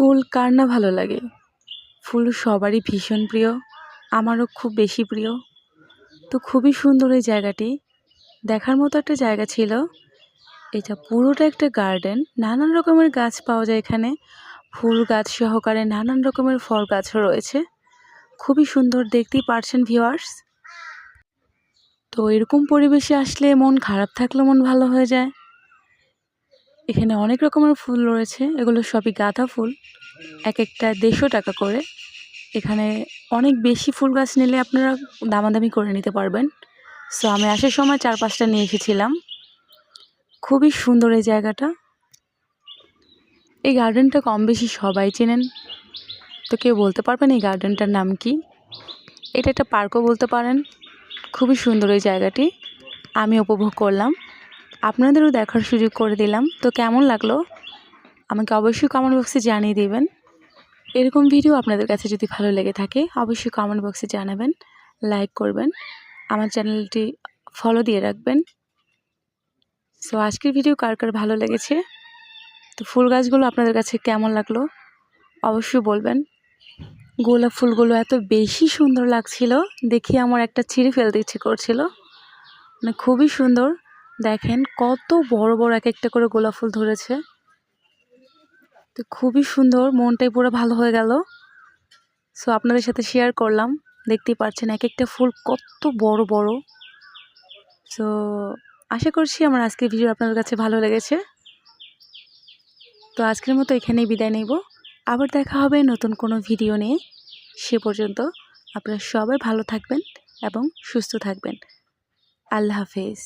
ফুল কার না ভালো লাগে? ফুল সবারই ভীষণ প্রিয়, আমারও খুব বেশি প্রিয়। তো খুবই সুন্দর এই জায়গাটি। দেখার মতো একটা জায়গা ছিল। এটা পুরোটা একটা গার্ডেন। নানান রকমের গাছ পাওয়া যায় এখানে। ফুল গাছ সহকারে নানান রকমের ফল গাছও রয়েছে। খুবই সুন্দর, দেখতেই পারছেন ভিউয়ার্স তো এরকম পরিবেশে আসলে মন খারাপ থাকলে মন ভালো হয়ে যায়। এখানে অনেক রকমের ফুল রয়েছে। এগুলো সবই গাঁদা ফুল। এক একটা দেড়শো টাকা করে। এখানে অনেক বেশি ফুল গাছ নিলে আপনারা দামাদামি করে নিতে পারবেন। সো আমি আসার সময় চার পাঁচটা নিয়ে এসেছিলাম। খুবই সুন্দর এই জায়গাটা। এই গার্ডেনটা কম বেশি সবাই চেনেন। তো কেউ বলতে পারবেন এই গার্ডেনটার নাম কি? এটা একটা পার্কও বলতে পারেন। খুবই সুন্দর এই জায়গাটি। আমি উপভোগ করলাম। আপনাদেরও দেখার সুযোগ করে দিলাম। তো কেমন লাগল? আমাকে অবশ্যই কমেন্ট বক্সে জানিয়ে দেবেন। এরকম ভিডিও আপনাদের কাছে যদি ভালো লেগে থাকে, অবশ্যই কমেন্ট বক্সে জানাবেন লাইক করবেন, আমার চ্যানেলটি ফলো দিয়ে রাখবেন। সো আজকের ভিডিও কার কার ভালো লেগেছে? তো ফুল গাছগুলো আপনাদের কাছে কেমন লাগল? অবশ্যই বলবেন। গোলাপ ফুলগুলো এত বেশি সুন্দর লাগছিল, দেখি আমার একটা ছিঁড়ে ফেলতে ইচ্ছে করছিল। মানে খুবই সুন্দর। দেখেন কত বড় বড় এক একটা করে গোলাপ ফুল ধরেছে। তো খুবই সুন্দর, মনটাই পুরো ভালো হয়ে গেল। সো আপনাদের সাথে শেয়ার করলাম, দেখতেই পাচ্ছেন এক একটা ফুল কত বড় বড়। সো আশা করছি আমার আজকের ভিডিও আপনাদের কাছে ভালো লেগেছে। তো আজকের মতো এখানেই বিদায় নেব। আবার দেখা হবে নতুন কোনো ভিডিও নিয়ে। সে পর্যন্ত আপনারা সবাই ভালো থাকবেন এবং সুস্থ থাকবেন। আল্লাহ হাফেজ।